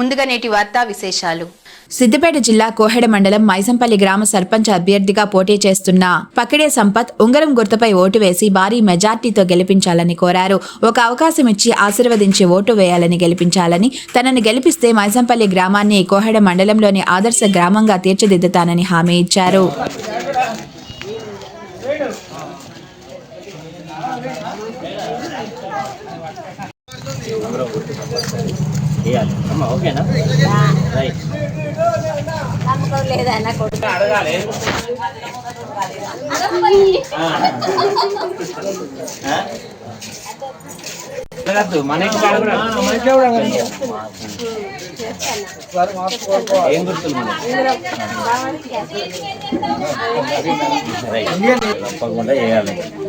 ముందుగా నేటి వార్తా విశేషాలు. సిద్దిపేట జిల్లా కోహెడ మండలం మైసంపల్లి గ్రామ సర్పంచ్ అభ్యర్థిగా పోటీ చేస్తున్న పకిడే సంపత్ ఉంగరం గుర్తుపై ఓటు వేసి భారీ మెజార్టీతో గెలిపించాలని కోరారు. ఒక అవకాశం ఇచ్చి ఆశీర్వదించి ఓటు వేయాలని గెలిపించాలని తనని గెలిపిస్తే మైసంపల్లి గ్రామాన్ని కోహెడ మండలంలోని ఆదర్శ గ్రామంగా తీర్చిదిద్దుతానని హామీ ఇచ్చారు. చేయాలి అమ్మ ఓకేనా రైట్ ఆ? అడగద్దు, మన ఇంటికి అడగరాదు. ఏం గుర్తులు మనకి? రైట్. తప్పకుండా చేయాలి ఆ,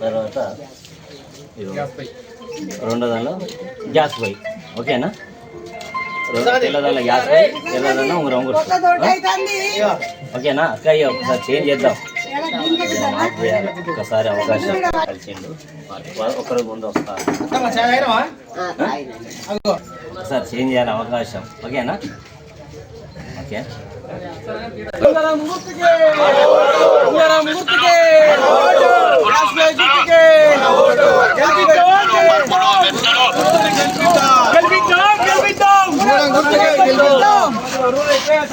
తర్వాత రెండో దానిలో గ్యాస్ పొయ్యి ఓకేనా రెండో గ్యాస్ పొయ్యి తెల్ల ఉంగరం ఉంగరం ఓకేనా అక్క ఒకసారి చేంజ్ చేద్దాం ఒకసారి అవకాశం కలిసిండు ఒకరోజు ముందు వస్తా ఒకసారి చేంజ్ చేయాలి అవకాశం ఓకేనా ఓకే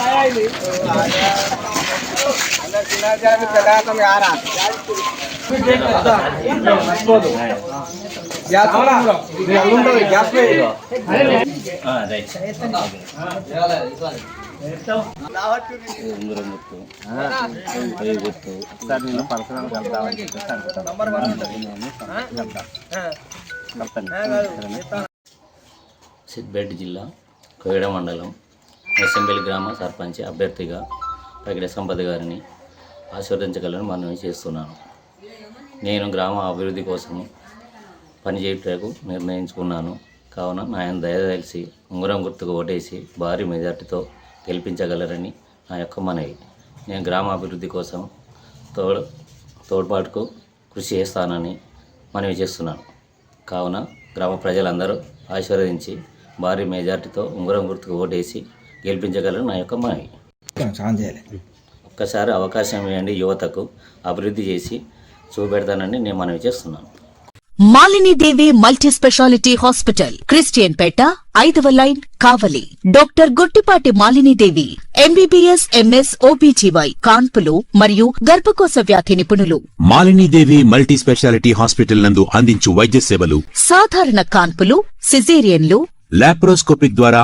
ఆ, రైట్ ఉంగరం పొయ్యి గుర్తు నేను కలుద్దామని చెప్పేసి అనుకుంటాను సిద్దిపేట జిల్లా కోయడ మండలం ఎస్ఎంబెల్ గ్రామ సర్పంచ్ అభ్యర్థిగా ప్రగడ సంపద గారిని ఆశీర్వదించగలను మనవి చేస్తున్నాను. నేను గ్రామ అభివృద్ధి కోసం పనిచేయటకు నిర్ణయించుకున్నాను. కావున నాయన దయదలిసి ఉంగరం గుర్తుకు ఓటేసి భారీ మెజార్టీతో గెలిపించగలరని నా యొక్క మనవి. నేను గ్రామ అభివృద్ధి కోసం తోడు తోడ్పాటుకు కృషి చేస్తానని మనవి చేస్తున్నాను. కావున గ్రామ ప్రజలందరూ ఆశీర్వదించి భారీ మెజార్టీతో ఉంగరం గుర్తుకు ఓటేసి గెలిపించగలరు నా యొక్క మనవి. ఒక్కసారి అవకాశం ఇవ్వండి యువతకు అభివృద్ధి చేసి చూపెడతానని నేను మనవి చేస్తున్నాను. Malinidevi multi speciality hospital Christian Peta ఐదవ line Kavali. Doctor Guttipati Malinidevi MBBS MS OBGY కాన్పులు మరియు గర్భకోశ వ్యాధి నిపుణులు. మాలినీదేవి మల్టీ స్పెషాలిటీ హాస్పిటల్ నందు అందించు వైద్య సేవలు సాధారణ కాన్పులు సిజేరియన్లు. లాప్రోస్కోపిక్ ద్వారా